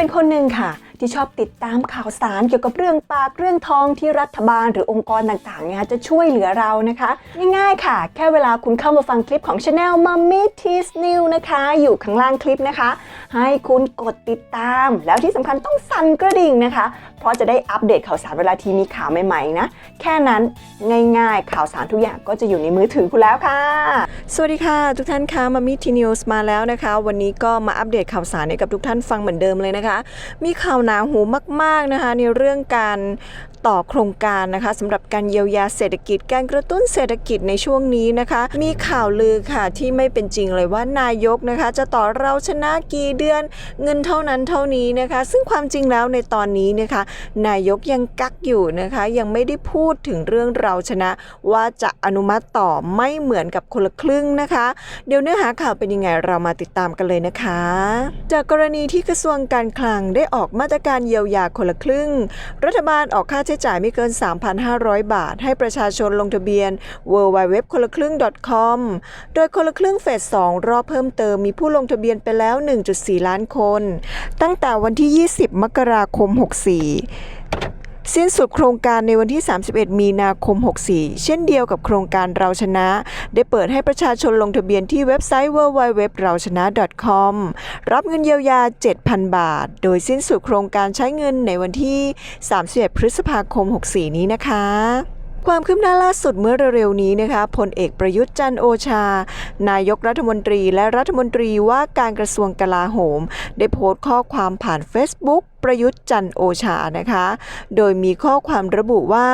เป็นคนหนึ่งค่ะ ที่ชอบติดตามข่าวสารเกี่ยวกับเรื่องปากเรื่องทองที่รัฐบาลหรือองค์กรต่างๆเนี่ยจะช่วยเหลือเรานะคะ ง่ายๆค่ะ แค่เวลาคุณเข้ามาฟังคลิปของ Channel Mummy Teas New นะคะ อยู่ข้างล่างคลิปนะคะ ให้คุณกดติดตาม แล้วที่สำคัญต้องสั่นกระดิ่งนะคะ เพราะจะได้อัปเดตข่าวสารเวลาทีมีข่าวใหม่ๆนะ แค่นั้นง่ายๆ ข่าวสารทุกอย่างก็จะอยู่ในมือถือคุณแล้วค่ะ สวัสดีค่ะ ทุกท่านคะมามิทีนิวส์มาแล้วนะคะ วันนี้ก็มาอัปเดตข่าวสารให้กับทุกท่านฟังเหมือนเดิมเลยนะคะ มีข่าวหนาหูมากๆนะคะในเรื่องการ ต่อโครงการนะคะสำหรับการเยียวยาเศรษฐกิจ การกระตุ้นเศรษฐกิจในช่วงนี้นะคะ มีข่าวลือค่ะที่ไม่เป็นจริงเลยว่านายกนะคะ จะต่อเราชนะกี่เดือนเงินเท่านั้นเท่านี้นะคะ ซึ่งความจริงแล้วในตอนนี้นะคะ นายกยังกักอยู่นะคะ ยังไม่ได้พูดถึงเรื่องเราชนะ ว่าจะอนุมัติต่อไม่เหมือนกับคนละครึ่งนะคะ เดี๋ยวเนื้อหาข่าวเป็นยังไงเรามาติดตามกันเลยนะคะ จากกรณีที่กระทรวงการคลังได้ออกมาตรการเยียวยาคนละครึ่ง รัฐบาลออกค่าใช้จ่ายไม่เกิน 3,500 บาท ให้ประชาชนลงทะเบียน w w w คนละครึ่ง .com โดยคนละครึ่งเฟส 2 รอบเพิ่มเติมมีผู้ลงทะเบียนไปแล้ว 1.4 ล้านคน ตั้งแต่วันที่ 20 มกราคม 64 สิ้นสุดโครงการในวันที่ 31 มีนาคม 64 เช่นเดียวกับโครงการเราชนะ ได้เปิดให้ประชาชนลงทะเบียนที่เว็บไซต์ www เราชนะ .com รับเงินเยียวยา 7,000 บาท โดยสิ้นสุดโครงการใช้เงินในวันที่ 31 พฤษภาคม 64 นี้นะคะความคืบหน้าล่าสุดเมื่อเร็วๆนี้นะคะพลเอกประยุทธ์จันโอชา นายกรัฐมนตรีและรัฐมนตรีว่าการกระทรวงกลาโหม ได้โพสต์ข้อความผ่าน Facebook ประยุทธ์จันโอชานะคะ โดยมีข้อความระบุว่า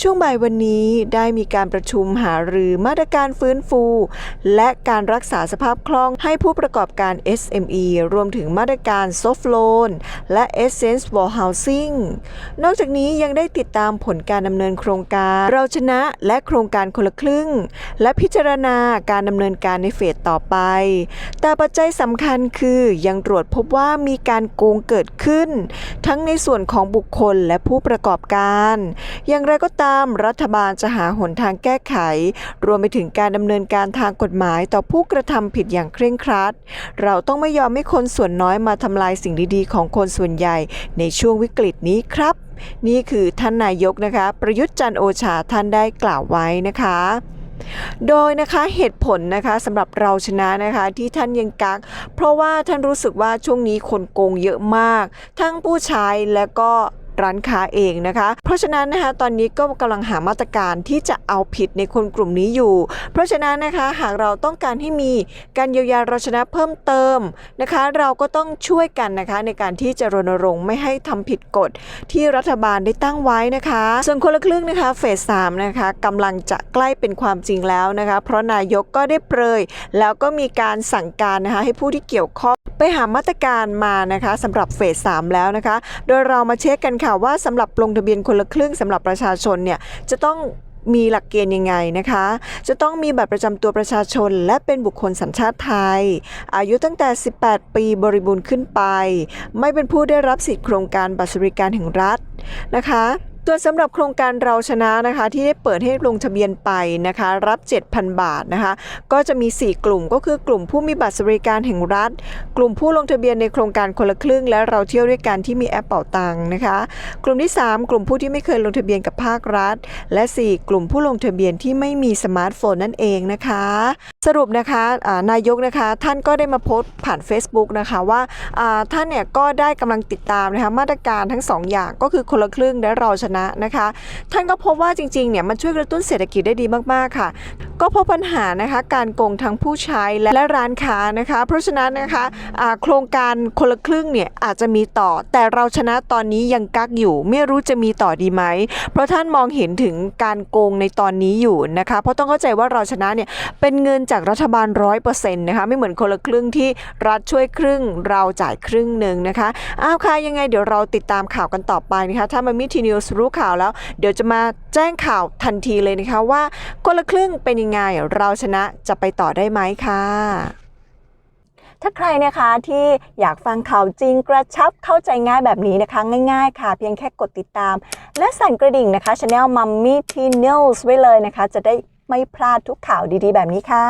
ช่วงบ่ายวันนี้ได้มีการประชุมหารือมาตรการฟื้นฟู และการรักษาสภาพคล่องให้ผู้ประกอบการ SME รวมถึงมาตรการ Soft Loan และ Essence for Housing นอกจากนี้ยังได้ติดตามผลการดำเนินโครงการ เราชนะและโครงการคนละครึ่ง และพิจารณาการดำเนินการในเฟสต่อไป แต่ปัจจัยสำคัญคือยังตรวจพบว่ามีการโกงเกิดขึ้นทั้งในส่วนของบุคคลและผู้ประกอบการ อย่างไรก็ตามรัฐบาลจะหาหนทางแก้ไข รวมไปถึงการดำเนินการทางกฎหมายต่อผู้กระทำผิดอย่างเคร่งครัด เราต้องไม่ยอมให้คนส่วนน้อยมาทำลายสิ่งดีๆ ของคนส่วนใหญ่ในช่วงวิกฤตนี้ครับ นี่คือท่านนายกนะคะ ประยุทธ์จันโอชาท่านได้กล่าวไว้นะคะ โดยนะคะเหตุผลนะคะสำหรับเราชนะนะคะที่ท่านยังกัก เพราะว่าท่านรู้สึกว่าช่วงนี้คนโกงเยอะมาก ทั้งผู้ใช้และก็ ร้านค้าเองนะคะ เพราะฉะนั้นนะคะตอนนี้ก็กำลังหามาตรการที่จะเอาผิดในคนกลุ่มนี้อยู่ เพราะฉะนั้นนะคะหากเราต้องการให้มีการเยียวยาเราชนะเพิ่มเติมนะคะ เราก็ต้องช่วยกันนะคะในการที่จะรณรงค์ไม่ให้ทำผิดกฎที่รัฐบาลได้ตั้งไว้นะคะ ส่วนคนละครึ่งนะคะเฟสสามนะคะกำลังจะใกล้เป็นความจริงแล้วนะคะ เพราะนายกก็ได้เปรย แล้วก็มีการสั่งการนะคะให้ผู้ที่เกี่ยวข้อง ไปหามาตรการมานะคะสำหรับเฟส3แล้วนะคะ โดยเรามาเช็คกันค่ะว่าสำหรับลงทะเบียนคนละครึ่งสำหรับประชาชนเนี่ยจะต้องมีหลักเกณฑ์ยังไงนะคะ จะต้องมีบัตรประจำตัวประชาชน และเป็นบุคคลสัญชาติไทย อายุตั้งแต่ 18 ปีบริบูรณ์ขึ้นไป ไม่เป็นผู้ได้รับสิทธิโครงการบัตรสวัสดิการแห่งรัฐนะคะ ส่วนสำหรับโครงการเราชนะนะคะ ที่ได้เปิดให้ลงทะเบียนไปนะคะ รับ 7,000 บาทนะคะ ก็จะมี 4 กลุ่มก็คือกลุ่มผู้มีบัตรสวัสดิการแห่งรัฐ กลุ่มผู้ลงทะเบียนในโครงการคนละครึ่ง และเราเที่ยวด้วยกันที่มีแอปเป่าตังค์นะคะ กลุ่มที่ 3 กลุ่มผู้ที่ไม่เคยลงทะเบียนกับภาครัฐ และ 4 กลุ่มผู้ลงทะเบียนที่ไม่มีสมาร์ทโฟนนั่นเองนะคะ สรุปนะคะนายกนะคะท่านก็ได้มาโพสต์ผ่าน Facebook นะคะว่าท่านเนี่ยก็ได้กำลังติดตามนะคะมาตรการทั้ง 2 อย่างก็คือคนละครึ่งและเราชนะนะคะ ท่านก็พบว่าจริงๆเนี่ยมันช่วยกระตุ้นเศรษฐกิจได้ดีมากๆค่ะ ก็พบปัญหานะคะการโกงทั้งผู้ใช้และร้านค้านะคะ เพราะฉะนั้นนะคะโครงการคนละครึ่งเนี่ยอาจจะมีต่อ แต่เราชนะตอนนี้ยังกักอยู่ ไม่รู้จะมีต่อดีไหม เพราะท่านมองเห็นถึงการโกงในตอนนี้อยู่นะคะ เพราะต้องเข้าใจว่าเราชนะเนี่ยเป็นเงินจากรัฐบาลร้อยเปอร์เซ็นต์นะคะไม่เหมือนคนละครึ่งที่รัฐช่วยครึ่งเราจ่ายครึ่งหนึ่งนะคะอ้าวค่ะยังไงเดี๋ยวเราติดตามข่าวกันต่อไปนะคะถ้ามันมีทีนิวส์รู้ข่าวแล้ว เดี๋ยวจะมาแจ้งข่าวทันทีเลยนะคะว่าคนละครึ่งเป็นยังไงเราชนะจะไปต่อได้ไหมค่ะถ้าใครนะคะที่อยากฟังข่าวจริงกระชับเข้าใจง่ายแบบนี้นะคะ ง่ายๆ ค่ะ เพียงแค่กดติดตาม และสั่นกระดิ่งนะคะ Channel Mummy t news ไว้เลยนะคะ จะได้ไม่พลาดทุกข่าวดีๆ แบบนี้ค่ะ